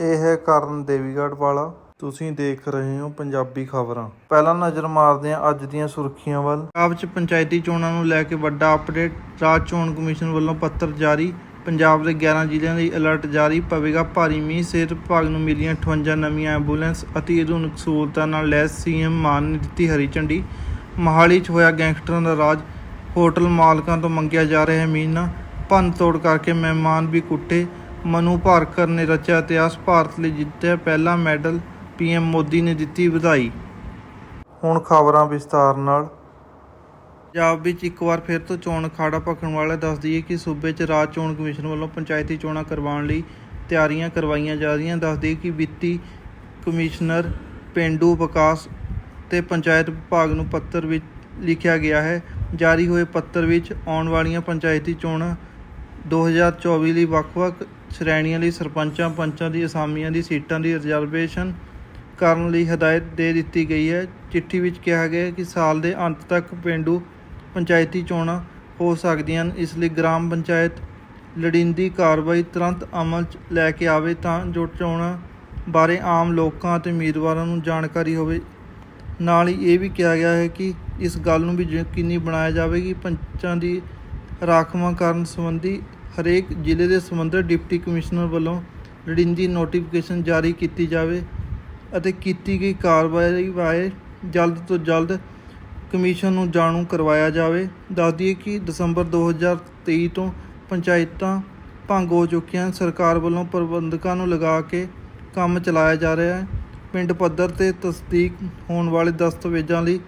ਇਹ ਹੈ ਕਰਨ ਦੇਵੀਗੜ੍ਹ ਵਾਲਾ। ਤੁਸੀਂ ਦੇਖ ਰਹੇ ਹੋ ਪੰਜਾਬੀ ਖਬਰਾਂ। ਪਹਿਲਾਂ ਨਜ਼ਰ ਮਾਰਦੇ ਹਾਂ ਅੱਜ ਦੀਆਂ ਸੁਰਖੀਆਂ ਵੱਲ। ਪੰਜਾਬ 'ਚ ਪੰਚਾਇਤੀ ਚੋਣਾਂ ਨੂੰ ਲੈ ਕੇ ਵੱਡਾ ਅਪਡੇਟ। ਰਾਜ ਚੋਣ ਕਮਿਸ਼ਨ ਵੱਲੋਂ ਪੱਤਰ ਜਾਰੀ। ਪੰਜਾਬ ਦੇ 11 ਜ਼ਿਲ੍ਹਿਆਂ ਲਈ ਅਲਰਟ ਜਾਰੀ। ਪਵੇਗਾ ਭਾਰੀ ਮੀਂਹ। ਸਿਹਤ ਵਿਭਾਗ ਨੂੰ ਮਿਲੀਆਂ 58 ਨਵੀਆਂ ਐਂਬੂਲੈਂਸ ਅਤੀ ਆਧੁਨਿਕ ਸਹੂਲਤਾਂ ਨਾਲ ਲੈਸ ਸੀਐਮ ਮਾਨ ਨੇ ਦਿੱਤੀ ਹਰੀ ਝੰਡੀ। ਮੋਹਾਲੀ 'ਚ ਹੋਇਆ ਗੈਂਗਸਟਰਾਂ ਦਾ ਰਾਜ। ਹੋਟਲ ਮਾਲਕਾਂ ਤੋਂ ਮੰਗਿਆ ਜਾ ਰਿਹਾ ਹੈ ਮੀਨਾ। ਭੰਨ ਤੋੜ ਕਰਕੇ ਮਹਿਮਾਨ ਵੀ ਕੁੱਟੇ। ਮਨੂ ਭਾਰਕਰ ਨੇ ਰਚਿਆ ਇਤਿਹਾਸ ਭਾਰਤ ਲਈ ਜਿੱਤਿਆ ਪਹਿਲਾ ਮੈਡਲ ਪੀਐਮ ਮੋਦੀ ਨੇ ਦਿੱਤੀ ਵਧਾਈ। ਹੁਣ ਖਬਰਾਂ ਵਿਸਤਾਰ ਨਾਲ। ਪੰਜਾਬ ਵਿੱਚ ਇੱਕ ਵਾਰ ਫਿਰ ਤੋਂ ਚੋਣ ਅਖਾੜਾ ਭਖਣ ਵਾਲਾ ਦੱਸ ਦਈਏ ਕਿ ਸੂਬੇ 'ਚ ਰਾਜ ਚੋਣ ਕਮਿਸ਼ਨ ਵੱਲੋਂ ਪੰਚਾਇਤੀ ਚੋਣਾਂ ਕਰਵਾਉਣ ਲਈ ਤਿਆਰੀਆਂ ਕਰਵਾਈਆਂ ਜਾ ਰਹੀਆਂ। ਦੱਸ ਦਈਏ ਕਿ ਵਿੱਤੀ ਕਮਿਸ਼ਨਰ ਪਿੰਡੂ ਵਿਕਾਸ ਤੇ ਪੰਚਾਇਤ ਵਿਭਾਗ ਨੂੰ ਪੱਤਰ ਵਿੱਚ ਲਿਖਿਆ ਗਿਆ ਹੈ, ਜਾਰੀ ਹੋਏ ਪੱਤਰ ਵਿੱਚ ਆਉਣ ਵਾਲੀਆਂ ਪੰਚਾਇਤੀ ਚੋਣਾਂ 2024 ਲਈ ਵੱਖ-ਵੱਖ ਸ਼੍ਰੇਣੀਆਂ ਲਈ ਸਰਪੰਚਾਂ, ਪੰਚਾਂ ਦੀ, ਅਸਾਮੀਆਂ ਦੀ ਸੀਟਾਂ ਦੀ ਰਿਜ਼ਰਵੇਸ਼ਨ ਕਰਨ ਲਈ ਹਦਾਇਤ ਦੇ ਦਿੱਤੀ ਗਈ ਹੈ। ਚਿੱਠੀ ਵਿੱਚ ਕਿਹਾ ਗਿਆ ਹੈ ਕਿ ਸਾਲ ਦੇ ਅੰਤ ਤੱਕ ਪਿੰਡੂ ਪੰਚਾਇਤੀ ਚੋਣਾਂ ਹੋ ਸਕਦੀਆਂ ਹਨ। ਇਸ ਲਈ ਗ੍ਰਾਮ ਪੰਚਾਇਤ ਲੋੜੀਂਦੀ ਕਾਰਵਾਈ ਤੁਰੰਤ ਅਮਲ 'ਚ ਲੈ ਕੇ ਆਵੇ ਤਾਂ ਜੋ ਚੋਣਾਂ ਬਾਰੇ ਆਮ ਲੋਕਾਂ ਅਤੇ ਉਮੀਦਵਾਰਾਂ ਨੂੰ ਜਾਣਕਾਰੀ ਹੋਵੇ। ਨਾਲ ਹੀ ਇਹ ਵੀ ਕਿਹਾ ਗਿਆ ਹੈ ਕਿ ਇਸ ਗੱਲ ਨੂੰ ਵੀ ਯਕੀਨੀ ਬਣਾਇਆ ਜਾਵੇ ਕਿ ਪੰਚਾਂ ਦੀ ਰਾਖਵਾਂ ਕਰਨ ਸੰਬੰਧੀ ਹਰੇਕ ਜ਼ਿਲ੍ਹੇ ਦੇ ਸੰਬੰਧਿਤ ਡਿਪਟੀ ਕਮਿਸ਼ਨਰ ਵੱਲੋਂ ਲੋੜੀਂਦੀ ਨੋਟੀਫਿਕੇਸ਼ਨ ਜਾਰੀ ਕੀਤੀ ਜਾਵੇ ਅਤੇ ਕੀਤੀ ਗਈ ਕਾਰਵਾਈ ਬਾਰੇ ਜਲਦ ਤੋਂ ਜਲਦ ਕਮਿਸ਼ਨ ਨੂੰ ਜਾਣੂ ਕਰਵਾਇਆ ਜਾਵੇ। ਦੱਸ ਦਈਏ ਕਿ ਦਸੰਬਰ 2023 ਤੋਂ ਪੰਚਾਇਤਾਂ ਭੰਗ ਹੋ ਚੁੱਕੀਆਂ ਹਨ। ਸਰਕਾਰ ਵੱਲੋਂ ਪ੍ਰਬੰਧਕਾਂ ਨੂੰ ਲਗਾ ਕੇ ਕੰਮ ਚਲਾਇਆ ਜਾ ਰਿਹਾ ਹੈ। ਪਿੰਡ ਪੱਧਰ ਤੇ ਤਸਦੀਕ ਹੋਣ ਵਾਲੇ ਦਸਤਾਵੇਜ਼ਾਂ ਲਈ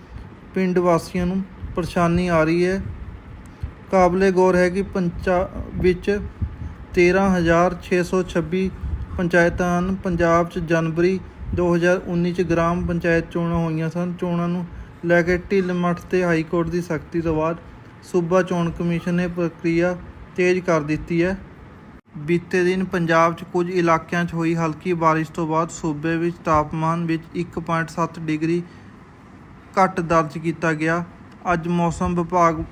ਪਿੰਡ ਵਾਸੀਆਂ ਨੂੰ ਪਰੇਸ਼ਾਨੀ ਆ ਰਹੀ ਹੈ। ਕਾਬਲੇ ਗੌਰ ਹੈ ਕਿ ਪੰਚਾ ਵਿੱਚ 13626 ਪੰਚਾਇਤਾਂ ਹਨ। ਪੰਜਾਬ 'ਚ ਜਨਵਰੀ 2019 'ਚ ਗ੍ਰਾਮ ਪੰਚਾਇਤ ਚੋਣਾਂ ਹੋਈਆਂ ਸਨ। ਚੋਣਾਂ ਨੂੰ ਲੈ ਕੇ ਢਿੱਲ ਮੱਠ ਤੇ ਹਾਈ ਕੋਰਟ ਦੀ ਸਖਤੀ ਤੋਂ ਬਾਅਦ ਸੂਬਾ ਚੋਣ ਕਮਿਸ਼ਨ ਨੇ ਪ੍ਰਕਿਰਿਆ ਤੇਜ਼ ਕਰ ਦਿੱਤੀ ਹੈ। ਬੀਤੇ ਦਿਨ ਪੰਜਾਬ 'ਚ ਕੁਝ ਇਲਾਕਿਆਂ 'ਚ ਹੋਈ ਹਲਕੀ ਬਾਰਿਸ਼ ਤੋਂ ਬਾਅਦ ਸੂਬੇ ਵਿੱਚ ਤਾਪਮਾਨ ਵਿੱਚ 1.7 ਡਿਗਰੀ ਘੱਟ ਦਰਜ ਕੀਤਾ ਗਿਆ। ਅੱਜ ਮੌਸਮ ਵਿਭਾਗ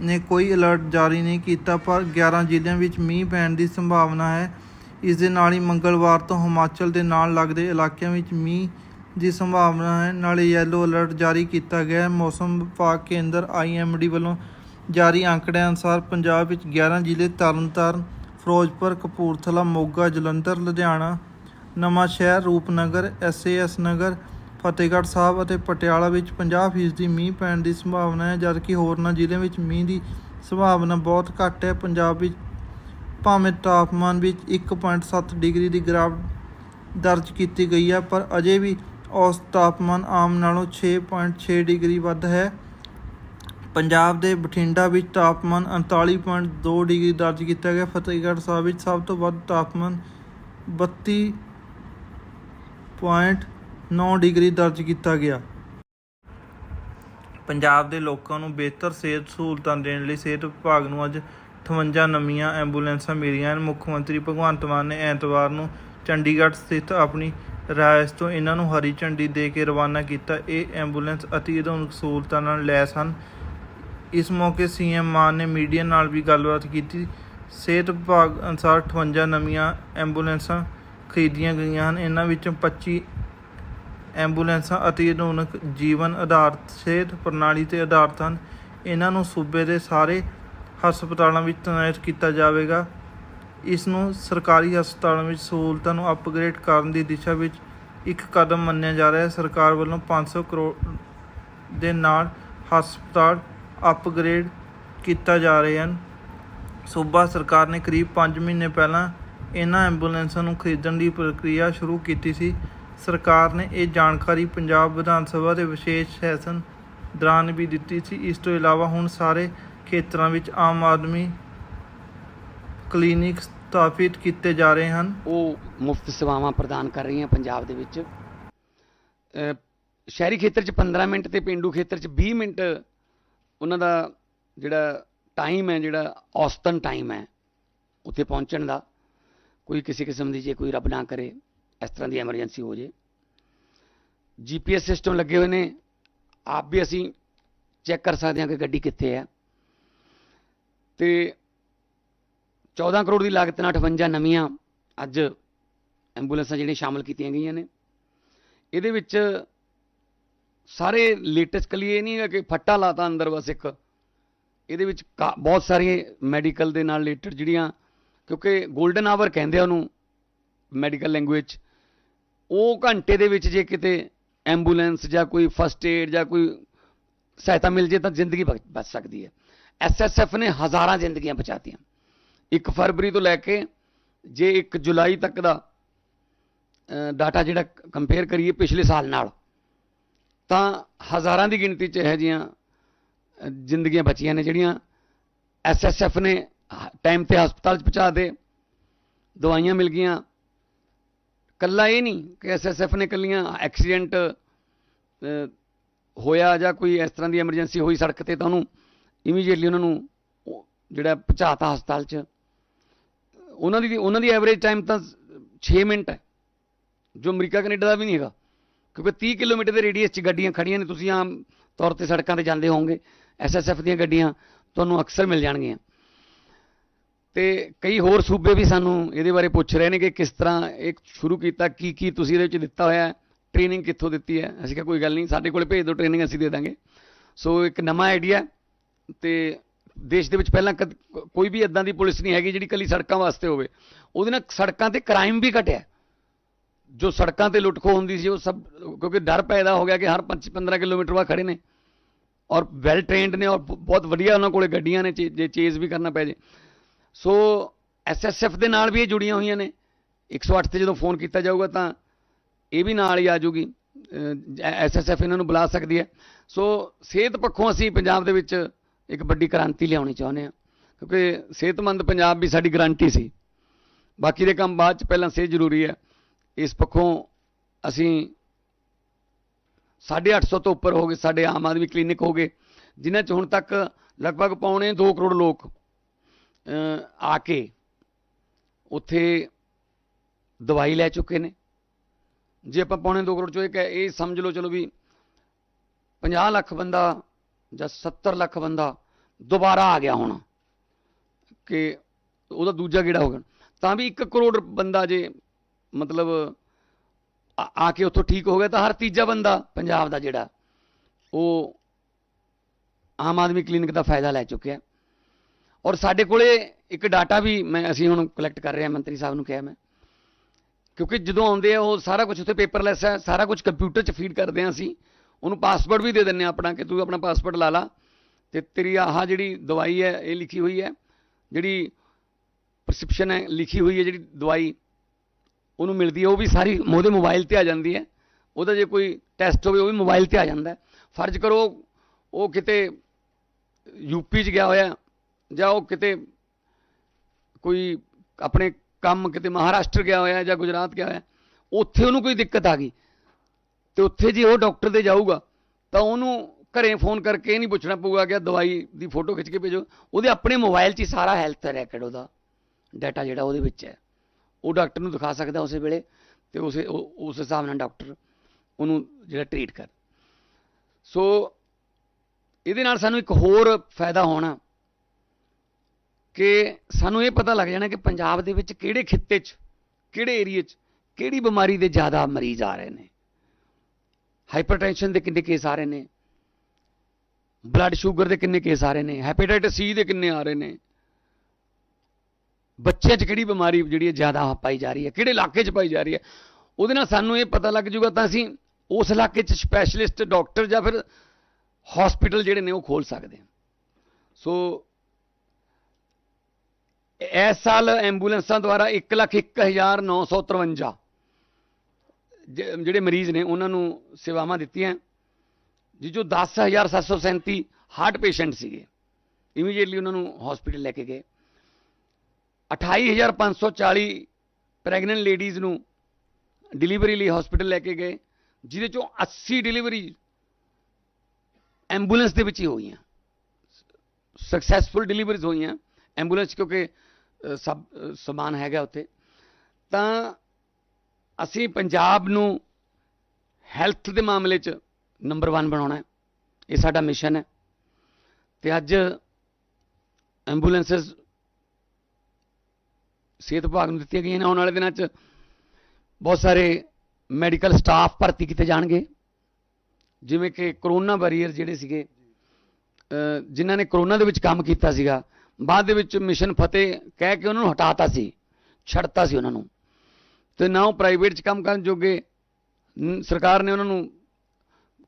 ਨੇ ਕੋਈ ਅਲਰਟ ਜਾਰੀ ਨਹੀਂ ਕੀਤਾ, ਪਰ 11 ਜ਼ਿਲ੍ਹਿਆਂ ਵਿੱਚ ਮੀਂਹ ਪੈਣ ਦੀ ਸੰਭਾਵਨਾ ਹੈ। ਇਸ ਦੇ ਨਾਲ ਹੀ ਮੰਗਲਵਾਰ ਤੋਂ ਹਿਮਾਚਲ ਦੇ ਨਾਲ ਲੱਗਦੇ ਇਲਾਕਿਆਂ ਵਿੱਚ ਮੀਂਹ ਦੀ ਸੰਭਾਵਨਾ ਹੈ। ਨਾਲੇ ਯੈਲੋ ਅਲਰਟ ਜਾਰੀ ਕੀਤਾ ਗਿਆ ਹੈ। ਮੌਸਮ ਵਿਭਾਗ ਕੇਂਦਰ ਆਈਐਮਡੀ ਵੱਲੋਂ ਜਾਰੀ ਅੰਕੜਿਆਂ ਅਨੁਸਾਰ ਪੰਜਾਬ ਵਿੱਚ 11 ਜ਼ਿਲ੍ਹੇ ਤਰਨਤਾਰਨ, ਫਿਰੋਜ਼ਪੁਰ, ਕਪੂਰਥਲਾ, ਮੋਗਾ, ਜਲੰਧਰ, ਲੁਧਿਆਣਾ ਨਵਾਂ ਸ਼ਹਿਰ ਰੂਪਨਗਰ ਐਸਏਐਸ ਨਗਰ ਫਤਿਹਗੜ੍ਹ ਸਾਹਿਬ ਅਤੇ ਪਟਿਆਲਾ ਵਿੱਚ 50% ਦੀ ਮੀਂਹ ਪੈਣ ਦੀ ਸੰਭਾਵਨਾ ਹੈ, ਜਦਕਿ ਹੋਰਨਾਂ ਜ਼ਿਲ੍ਹਿਆਂ ਵਿੱਚ ਮੀਂਹ ਦੀ ਸੰਭਾਵਨਾ ਬਹੁਤ ਘੱਟ ਹੈ। ਪੰਜਾਬ ਵਿੱਚ ਭਾਵੇਂ ਤਾਪਮਾਨ ਵਿੱਚ 1.7 ਡਿਗਰੀ ਦੀ ਗਿਰਾਵਟ ਦਰਜ ਕੀਤੀ ਗਈ ਹੈ, ਪਰ ਅਜੇ ਵੀ ਔਸਤ ਤਾਪਮਾਨ ਆਮ ਨਾਲੋਂ 6.6 ਡਿਗਰੀ ਵੱਧ ਹੈ। ਪੰਜਾਬ ਦੇ ਬਠਿੰਡਾ ਵਿੱਚ ਤਾਪਮਾਨ 39.2 ਡਿਗਰੀ ਦਰਜ ਕੀਤਾ ਗਿਆ। ਫਤਿਹਗੜ੍ਹ ਸਾਹਿਬ ਵਿੱਚ ਸਭ ਤੋਂ ਵੱਧ ਤਾਪਮਾਨ 32.9 ਡਿਗਰੀ ਦਰਜ ਕੀਤਾ ਗਿਆ। ਪੰਜਾਬ ਦੇ ਲੋਕਾਂ ਨੂੰ ਬਿਹਤਰ ਸਿਹਤ ਸਹੂਲਤਾਂ ਦੇਣ ਲਈ ਸਿਹਤ ਵਿਭਾਗ ਨੂੰ ਅੱਜ 58 ਨਵੀਆਂ ਐਂਬੂਲੈਂਸਾਂ ਮਿਲੀਆਂ ਹਨ। ਮੁੱਖ ਮੰਤਰੀ ਭਗਵੰਤ ਮਾਨ ਨੇ ਐਤਵਾਰ ਨੂੰ ਚੰਡੀਗੜ੍ਹ ਸਥਿਤ ਆਪਣੀ ਰਿਹਾਇਸ਼ ਤੋਂ ਇਹਨਾਂ ਨੂੰ ਹਰੀ ਝੰਡੀ ਦੇ ਕੇ ਰਵਾਨਾ ਕੀਤਾ। ਇਹ ਐਂਬੂਲੈਂਸ ਅਤੀ ਆਧੁਨਿਕ ਸਹੂਲਤਾਂ ਨਾਲ ਲੈਸ ਹਨ। ਇਸ ਮੌਕੇ ਸੀਐਮ ਮਾਨ ਨੇ ਮੀਡੀਆ ਨਾਲ ਵੀ ਗੱਲਬਾਤ ਕੀਤੀ। ਸਿਹਤ ਵਿਭਾਗ ਅਨੁਸਾਰ 58 ਨਵੀਆਂ ਐਂਬੂਲੈਂਸਾਂ ਖਰੀਦੀਆਂ ਗਈਆਂ ਹਨ। ਇਹਨਾਂ ਵਿੱਚੋਂ 25 ਐਂਬੂਲੈਂਸਾਂ ਅਤੀ ਆਧੁਨਿਕ ਜੀਵਨ ਆਧਾਰਿਤ ਸਿਹਤ ਪ੍ਰਣਾਲੀ ਤੇ ਆਧਾਰਿਤ ਹਨ। ਇਹਨਾਂ ਨੂੰ ਸੂਬੇ ਦੇ ਸਾਰੇ ਹਸਪਤਾਲਾਂ ਵਿੱਚ ਤੈਨਾਤ ਕੀਤਾ ਜਾਵੇਗਾ। ਇਸ ਨੂੰ ਸਰਕਾਰੀ ਹਸਪਤਾਲਾਂ ਵਿੱਚ ਸਹੂਲਤਾਂ ਨੂੰ ਅਪਗ੍ਰੇਡ ਕਰਨ ਦੀ ਦਿਸ਼ਾ ਵਿੱਚ ਇੱਕ ਕਦਮ ਮੰਨਿਆ ਜਾ ਰਿਹਾ ਹੈ। ਸਰਕਾਰ ਵੱਲੋਂ 500 ਕਰੋੜ ਦੇ ਨਾਲ ਹਸਪਤਾਲ ਅਪਗ੍ਰੇਡ ਕੀਤਾ ਜਾ ਰਹੇ ਹਨ। ਸੂਬਾ ਸਰਕਾਰ ਨੇ ਕਰੀਬ 5 ਮਹੀਨੇ ਪਹਿਲਾਂ ਇਹਨਾਂ ਐਂਬੂਲੈਂਸਾਂ ਨੂੰ ਖਰੀਦਣ ਦੀ ਪ੍ਰਕਿਰਿਆ ਸ਼ੁਰੂ ਕੀਤੀ ਸੀ। ਸਰਕਾਰ ਨੇ ਇਹ ਜਾਣਕਾਰੀ ਪੰਜਾਬ ਵਿਧਾਨ ਸਭਾ ਦੇ ਵਿਸ਼ੇਸ਼ ਸੈਸ਼ਨ ਦੌਰਾਨ ਵੀ ਦਿੱਤੀ ਸੀ। ਇਸ ਤੋਂ ਇਲਾਵਾ ਹੁਣ ਸਾਰੇ ਖੇਤਰਾਂ ਵਿੱਚ ਆਮ ਆਦਮੀ ਕਲੀਨਿਕ ਸਥਾਪਿਤ ਕੀਤੇ ਜਾ ਰਹੇ ਹਨ। ਉਹ ਮੁਫਤ ਸੇਵਾਵਾਂ ਪ੍ਰਦਾਨ ਕਰ ਰਹੀਆਂ ਪੰਜਾਬ ਦੇ ਵਿੱਚ। ਸ਼ਹਿਰੀ ਖੇਤਰ 'ਚ 15 ਮਿੰਟ ਤੇ ਪਿੰਡੂ ਖੇਤਰ 'ਚ 20 ਮਿੰਟ ਉਹਨਾਂ ਦਾ ਜਿਹੜਾ ਟਾਈਮ ਹੈ, ਜਿਹੜਾ ਔਸਤਨ ਟਾਈਮ ਹੈ, ਉੱਥੇ ਪਹੁੰਚਣ ਦਾ ਕੋਈ ਕਿਸੇ ਕਿਸਮ ਦੀ ਜੇ ਕੋਈ ਰੱਬ ਨਾ ਕਰੇ। ਇਸ ਤਰ੍ਹਾਂ ਦੀ ਐਮਰਜੈਂਸੀ ਹੋ ਜੇ। ਜੀਪੀਐਸ ਸਿਸਟਮ ਲੱਗੇ ਹੋਏ ਨੇ। ਆਪ ਵੀ ਅਸੀਂ ਚੈੱਕ ਕਰ ਸਕਦੇ ਹਾਂ ਕਿ ਗੱਡੀ ਕਿੱਥੇ ਹੈ। ਤੇ 14 ਕਰੋੜ ਦੀ ਲਾਗਤ ਨਾਲ 58 ਨਵੀਆਂ ਅੱਜ ਐਂਬੂਲੈਂਸਾਂ ਜਿਹੜੀਆਂ ਸ਼ਾਮਲ ਕੀਤੀਆਂ ਗਈਆਂ ਨੇ। ਇਹਦੇ ਵਿੱਚ ਸਾਰੇ ਲੇਟੈਸਟ ਕਲੀ ਇਹ ਨਹੀਂ ਹੈ ਕਿ ਫੱਟਾ ਲਾਤਾ ਅੰਦਰ ਬਸ ਇੱਕ। ਇਹਦੇ ਵਿੱਚ ਕਾ- ਬਹੁਤ ਸਾਰੀਆਂ ਮੈਡੀਕਲ ਦੇ ਨਾਲ ਰਿਲੇਟਡ ਜਿਹੜੀਆਂ, ਕਿਉਂਕਿ 골ਡਨ ਆਵਰ ਕਹਿੰਦੇ ਆ ਉਹਨੂੰ ਮੈਡੀਕਲ ਲੈਂਗੁਏਜ ਉਹ ਘੰਟੇ ਦੇ ਵਿੱਚ ਜੇ ਕਿਤੇ ਐਂਬੂਲੈਂਸ ਜਾਂ ਕੋਈ ਫਸਟ ਏਡ ਜਾਂ ਕੋਈ ਸਹਾਇਤਾ ਮਿਲ ਜੇ ਤਾਂ ਜ਼ਿੰਦਗੀ ਬਚ ਬਚ ਸਕਦੀ ਹੈ। ਐਸਐਸਐਫ ਨੇ ਹਜ਼ਾਰਾਂ ਜ਼ਿੰਦਗੀਆਂ ਬਚਾਤੀਆਂ। 1 ਫਰਵਰੀ ਤੋਂ ਲੈ ਕੇ ਜੇ 1 ਜੁਲਾਈ ਤੱਕ ਦਾ ਡਾਟਾ ਜਿਹੜਾ ਕੰਪੇਅਰ ਕਰੀਏ ਪਿਛਲੇ ਸਾਲ ਨਾਲ, ਤਾਂ ਹਜ਼ਾਰਾਂ ਦੀ ਗਿਣਤੀ 'ਚ ਇਹੋ ਜਿਹੀਆਂ ਜ਼ਿੰਦਗੀਆਂ ਬਚੀਆਂ ਨੇ ਜਿਹੜੀਆਂ ਐਸਐਸਐਫ ਨੇ ਟਾਈਮ ਤੇ ਹਸਪਤਾਲ 'ਚ ਪਹੁੰਚਾ ਦੇ, ਦਵਾਈਆਂ ਮਿਲ ਗਈਆਂ ਕੱਲਾ ਇਹ ਨਹੀਂ ਕਿ ਐਸਐਸਐਫ ਨੇ ਕੱਲੀਆਂ ਐਕਸੀਡੈਂਟ ਹੋਇਆ ਜਾਂ ਕੋਈ ਇਸ ਤਰ੍ਹਾਂ ਦੀ ਐਮਰਜੈਂਸੀ ਹੋਈ ਸੜਕ ਤੇ ਤਾਂ ਉਹਨੂੰ ਇਮੀਡੀਏਟਲੀ ਉਹਨਾਂ ਨੂੰ ਉਹ ਜਿਹੜਾ ਪਹੁੰਚਾਤਾ ਹਸਪਤਾਲ 'ਚ। ਉਹਨਾਂ ਦੀ ਉਹਨਾਂ ਦੀ ਐਵਰੇਜ ਟਾਈਮ ਤਾਂ 6 ਮਿੰਟ ਹੈ, ਜੋ ਅਮਰੀਕਾ, ਕੈਨੇਡਾ ਦਾ ਵੀ ਨਹੀਂ ਹੈਗਾ। ਕਿਉਂਕਿ 30 ਕਿਲੋਮੀਟਰ ਦੇ ਰੇਡੀਅਸ 'ਚ ਗੱਡੀਆਂ ਖੜੀਆਂ ਨੇ, ਤੁਸੀਂ ਆਮ ਤੌਰ ਤੇ ਸੜਕਾਂ ਤੇ ਜਾਂਦੇ ਹੋਵੋਗੇ ਐਸਐਸਐਫ ਦੀਆਂ ਗੱਡੀਆਂ ਤੁਹਾਨੂੰ ਅਕਸਰ ਮਿਲ ਜਾਣਗੀਆਂ। ਤੇ ਕਈ ਹੋਰ ਸੂਬੇ ਵੀ ਸਾਨੂੰ ਇਹਦੇ ਬਾਰੇ ਪੁੱਛ ਰਹੇ ਨੇ ਕਿ ਕਿਸ ਤਰ੍ਹਾਂ ਇਹ ਸ਼ੁਰੂ ਕੀਤਾ, ਕੀ ਕੀ ਤੁਸੀਂ ਇਹਦੇ ਵਿੱਚ ਦਿੱਤਾ ਹੋਇਆ ਹੈ ਟ੍ਰੇਨਿੰਗ ਕਿੱਥੋਂ ਦਿੱਤੀ ਹੈ? ਅਸੀਂ ਕਿਹਾ, ਕੋਈ ਗੱਲ ਨਹੀਂ, ਸਾਡੇ ਕੋਲੇ ਭੇਜ ਦਿਓ ਟ੍ਰੇਨਿੰਗ ਅਸੀਂ ਦੇ ਦਾਂਗੇ। ਸੋ ਇੱਕ ਨਵਾਂ ਆਈਡੀਆ ਤੇ ਦੇਸ਼ ਦੇ ਵਿੱਚ ਪਹਿਲਾਂ ਕਦ- ਕੋਈ ਵੀ ਇਦਾਂ ਦੀ ਪੁਲਿਸ ਨਹੀਂ ਹੈਗੀ ਜਿਹੜੀ ਕੱਲੀ ਸੜਕਾਂ ਵਾਸਤੇ ਹੋਵੇ। ਉਹਦੇ ਨਾਲ ਸੜਕਾਂ ਤੇ ਕ੍ਰਾਈਮ ਵੀ ਘਟਿਆ। ਜੋ ਸੜਕਾਂ ਤੇ ਲੁੱਟਖੋ ਹੁੰਦੀ ਸੀ, ਉਹ ਸਭ, ਕਿਉਂਕਿ ਡਰ ਪੈਦਾ ਹੋ ਗਿਆ ਕਿ ਹਰ 5 15 ਕਿਲੋਮੀਟਰ ਬਾਅਦ ਖੜੇ ਨੇ। ਔਰ ਵੈਲ ਟ੍ਰੇਨਡ ਨੇ ਔਰ ਬਹੁਤ ਵਧੀਆ ਉਹਨਾਂ ਕੋਲੇ ਗੱਡੀਆਂ ਨੇ, ਚੇ- ਜੇ ਚੇਜ਼ ਵੀ ਕਰਨਾ ਪੈ ਜੇ। ਸੋ ਐਸਐਸਐਫ ਦੇ ਨਾਲ ਵੀ ਇਹ ਜੁੜੀਆਂ ਹੋਈਆਂ ਨੇ। 108 ਤੇ ਜਦੋਂ ਫੋਨ ਕੀਤਾ ਜਾਊਗਾ ਤਾਂ ਇਹ ਵੀ ਨਾਲ ਹੀ ਆ ਜਾਊਗੀ ਐਸਐਸਐਫ ਇਹਨਾਂ ਨੂੰ ਬੁਲਾ ਸਕਦੀ ਹੈ। ਸੋ ਸਿਹਤ ਪੱਖੋਂ ਅਸੀਂ ਪੰਜਾਬ ਦੇ ਵਿੱਚ ਇੱਕ ਵੱਡੀ ਕ੍ਰਾਂਤੀ ਲਿਆਉਣੀ ਚਾਹੁੰਦੇ ਹਾਂ। ਕਿਉਂਕਿ ਸਿਹਤਮੰਦ ਪੰਜਾਬ ਵੀ ਸਾਡੀ ਗਰੰਟੀ ਸੀ। ਬਾਕੀ ਦੇ ਕੰਮ ਬਾਅਦ ਚ ਪਹਿਲਾਂ ਸਿਹਤ ਜ਼ਰੂਰੀ ਹੈ। ਇਸ ਪੱਖੋਂ ਅਸੀਂ 850 ਤੋਂ ਉੱਪਰ ਹੋ ਗਏ, ਸਾਡੇ ਆਮ ਆਦਮੀ ਕਲੀਨਿਕ ਹੋ ਗਏ। ਜਿਨ੍ਹਾਂ ਚ ਹੁਣ ਤੱਕ ਲਗਭਗ ਪੌਣੇ 2 ਕਰੋੜ ਲੋਕ ਆ ਕੇ ਉੱਥੇ ਦਵਾਈ ਲੈ ਚੁੱਕੇ ਨੇ। ਜੇ ਆਪਾਂ ਪੌਣੇ 2 ਕਰੋੜ ਚੋਂ ਇੱਕ ਇਹ ਸਮਝ ਲਓ ਚਲੋ ਵੀ 50 ਲੱਖ ਬੰਦਾ ਜਾਂ 70 ਲੱਖ ਬੰਦਾ ਦੁਬਾਰਾ ਆ ਗਿਆ ਹੁਣ ਕਿ ਉਹਦਾ ਦੂਜਾ ਗੇੜਾ ਹੋ ਗਿਆ। ਤਾਂ ਵੀ 1 ਕਰੋੜ ਬੰਦਾ ਜੇ ਮਤਲਬ ਆ ਆ ਕੇ ਉੱਥੋਂ ਠੀਕ ਹੋ ਗਿਆ, ਤਾਂ ਹਰ ਤੀਜਾ ਬੰਦਾ ਪੰਜਾਬ ਦਾ ਜਿਹੜਾ, ਉਹ ਆਮ ਆਦਮੀ ਕਲੀਨਿਕ ਦਾ ਫਾਇਦਾ ਲੈ ਚੁੱਕਿਆ। ਔਰ ਸਾਡੇ ਕੋਲੇ ਇੱਕ ਡਾਟਾ ਵੀ ਮੈਂ ਅਸੀਂ ਹੁਣ ਕਲੈਕਟ ਕਰ ਰਹੇ ਹਾਂ, ਮੰਤਰੀ ਸਾਹਿਬ ਨੂੰ ਕਿਹਾ ਮੈਂ। ਕਿਉਂਕਿ ਜਦੋਂ ਆਉਂਦੇ ਆ, ਉਹ ਸਾਰਾ ਕੁਝ ਉੱਥੇ ਪੇਪਰਲੈਸ ਹੈ, ਸਾਰਾ ਕੁਝ ਕੰਪਿਊਟਰ 'ਚ ਫੀਡ ਕਰਦੇ ਹਾਂ ਅਸੀਂ। ਉਹਨੂੰ ਪਾਸਵਰਡ ਵੀ ਦੇ ਦਿੰਨੇ ਆ ਆਪਣਾ ਕਿ ਤੂੰ ਆਪਣਾ ਪਾਸਵਰਡ ਲਾ ਲਾ। ਤੇ ਤੇਰੀ ਆਹ ਜਿਹੜੀ ਦਵਾਈ ਹੈ, ਇਹ ਲਿਖੀ ਹੋਈ ਹੈ, ਜਿਹੜੀ ਪ੍ਰਸਕ੍ਰਿਪਸ਼ਨ ਹੈ, ਲਿਖੀ ਹੋਈ ਹੈ ਜਿਹੜੀ ਦਵਾਈ, ਉਹਨੂੰ ਮਿਲਦੀ ਹੈ, ਉਹ ਵੀ ਸਾਰੀ ਉਹਦੇ ਮੋਬਾਈਲ ਤੇ ਆ ਜਾਂਦੀ ਹੈ। ਉਹਦਾ ਜੇ ਕੋਈ ਟੈਸਟ ਹੋਵੇ, ਉਹ ਵੀ ਮੋਬਾਈਲ ਤੇ ਆ ਜਾਂਦਾ ਫਰਜ਼ ਕਰੋ, ਉਹ ਕਿਤੇ ਯੂਪੀ 'ਚ ਗਿਆ ਹੋਇਆ ਜਾਂ ਉਹ ਕਿਤੇ ਕੋਈ ਆਪਣੇ ਕੰਮ ਕਿਤੇ ਮਹਾਰਾਸ਼ਟਰ ਗਿਆ ਹੋਇਆ ਜਾਂ ਗੁਜਰਾਤ ਗਿਆ ਹੋਇਆ, ਉੱਥੇ ਉਹਨੂੰ ਕੋਈ ਦਿੱਕਤ ਆ ਗਈ। ਤੇ ਉੱਥੇ ਜੇ ਉਹ ਡਾਕਟਰ ਦੇ ਜਾਊਗਾ, ਤਾਂ ਉਹਨੂੰ ਘਰੇ ਫੋਨ ਕਰਕੇ ਇਹ ਨਹੀਂ ਪੁੱਛਣਾ ਪਊਗਾ ਕਿ ਦਵਾਈ ਦੀ ਫੋਟੋ ਖਿੱਚ ਕੇ ਭੇਜੋ। ਉਹਦੇ ਆਪਣੇ ਮੋਬਾਈਲ 'ਚ ਹੀ ਸਾਰਾ ਹੈਲਥ ਰੈਕਡ ਉਹਦਾ ਡਾਟਾ ਜਿਹੜਾ ਉਹਦੇ ਵਿੱਚ ਹੈ। ਉਹ ਡਾਕਟਰ ਨੂੰ ਦਿਖਾ ਸਕਦਾ ਉਸੇ ਵੇਲੇ ਤੇ ਉਸੇ ਉਸ ਹਿਸਾਬ ਨਾਲ ਡਾਕਟਰ ਉਹਨੂੰ ਜਿਹੜਾ ਟ੍ਰੀਟ ਕਰ। ਸੋ ਇਹਦੇ ਨਾਲ ਸਾਨੂੰ ਇੱਕ ਹੋਰ ਫਾਇਦਾ ਹੋਣਾ ਕਿ ਸਾਨੂੰ ਇਹ ਪਤਾ ਲੱਗ ਜਾਣਾ ਕਿ ਪੰਜਾਬ ਦੇ ਵਿੱਚ ਕਿਹੜੇ ਖਿੱਤੇ 'ਚ, ਕਿਹੜੇ ਏਰੀਏ 'ਚ, ਕਿਹੜੀ ਬਿਮਾਰੀ ਦੇ ਜ਼ਿਆਦਾ ਮਰੀਜ਼ ਆ ਰਹੇ ਨੇ। ਹਾਈਪਰਟੈਂਸ਼ਨ ਦੇ ਕਿੰਨੇ ਕੇਸ ਆ ਰਹੇ ਨੇ। ਬਲੱਡ ਸ਼ੂਗਰ ਦੇ ਕਿੰਨੇ ਕੇਸ ਆ ਰਹੇ ਨੇ। ਹੈਪੇਟਾਈਟਿਸ ਸੀ ਦੇ ਕਿੰਨੇ ਆ ਰਹੇ ਨੇ। ਬੱਚਿਆਂ 'ਚ ਕਿਹੜੀ ਬਿਮਾਰੀ ਜਿਹੜੀ ਹੈ ਜ਼ਿਆਦਾ ਪਾਈ ਜਾ ਰਹੀ ਹੈ, ਕਿਹੜੇ ਇਲਾਕੇ 'ਚ ਪਾਈ ਜਾ ਰਹੀ ਹੈ। ਉਹਦੇ ਨਾਲ ਸਾਨੂੰ ਇਹ ਪਤਾ ਲੱਗ ਜੂਗਾ ਤਾਂ ਅਸੀਂ ਉਸ ਇਲਾਕੇ 'ਚ ਸਪੈਸ਼ਲਿਸਟ ਡਾਕਟਰ ਜਾਂ ਫਿਰ ਹਸਪੀਟਲ ਜਿਹੜੇ ਨੇ ਉਹ ਖੋਲ ਸਕਦੇ ਹਾਂ। ਸੋ ਇਸ ਸਾਲ ਐਂਬੂਲੈਂਸਾਂ ਦੁਆਰਾ 101953 ਜਿਹੜੇ ਮਰੀਜ਼ ਨੇ, ਉਹਨਾਂ ਨੂੰ ਸੇਵਾਵਾਂ ਦਿੱਤੀਆਂ। ਜੀ ਜੋ 10737 ਹਾਰਟ ਪੇਸ਼ੈਂਟ ਸੀਗੇ। ਇਮੀਡੀਏਟਲੀ ਉਹਨਾਂ ਨੂੰ ਹਸਪੀਟਲ ਲੈ ਕੇ ਗਏ। 28540 ਪ੍ਰੈਗਨੈਂਟ ਲੇਡੀਜ਼ ਨੂੰ ਡਿਲੀਵਰੀ ਲਈ ਹਸਪੀਟਲ ਲੈ ਕੇ ਗਏ, ਜਿਹਦੇ ਚੋਂ 80 ਡਿਲੀਵਰੀ ਐਂਬੂਲੈਂਸ ਦੇ ਵਿੱਚ ਹੀ ਹੋਈਆਂ। ਸਕਸੈਸਫੁਲ ਡਿਲੀਵਰੀਜ਼ ਹੋਈਆਂ ਐਂਬੂਲੈਂਸ, ਕਿਉਂਕਿ ਸਭ ਸਮਾਨ ਹੈਗਾ ਉੱਥੇ। ਤਾਂ ਅਸੀਂ ਪੰਜਾਬ ਨੂੰ ਹੈਲਥ ਦੇ ਮਾਮਲੇ 'ਚ ਨੰਬਰ 1 ਬਣਾਉਣਾ ਹੈ। ਇਹ ਸਾਡਾ ਮਿਸ਼ਨ ਹੈ। ਤੇ ਅੱਜ ਐਂਬੂਲੈਂਸਸ ਸਿਹਤ ਵਿਭਾਗ ਨੂੰ ਦਿੱਤੀਆਂ ਗਈਆਂ ਨੇ। ਆਉਣ ਵਾਲੇ ਦਿਨਾਂ 'ਚ ਬਹੁਤ ਸਾਰੇ ਮੈਡੀਕਲ ਸਟਾਫ ਭਰਤੀ ਕੀਤੇ ਜਾਣਗੇ। ਜਿਵੇਂ ਕਿ ਕਰੋਨਾ ਵਾਰੀਅਰ ਜਿਹੜੇ ਸੀਗੇ ਜਿਨ੍ਹਾਂ ਨੇ ਕਰੋਨਾ ਦੇ ਵਿੱਚ ਕੰਮ ਕੀਤਾ ਸੀਗਾ ਬਾਅਦ ਦੇ ਵਿੱਚ ਮਿਸ਼ਨ ਫਤਿਹ ਕਹਿ ਕੇ ਉਹਨਾਂ ਨੂੰ ਹਟਾਤਾ ਸੀ, ਛੱਡਤਾ ਸੀ ਉਹਨਾਂ ਨੂੰ। ਤੇ ਨਾ ਉਹ ਪ੍ਰਾਈਵੇਟ 'ਚ ਕੰਮ ਕਰਨ ਜੋਗੇ ਸਰਕਾਰ ਨੇ ਉਹਨਾਂ ਨੂੰ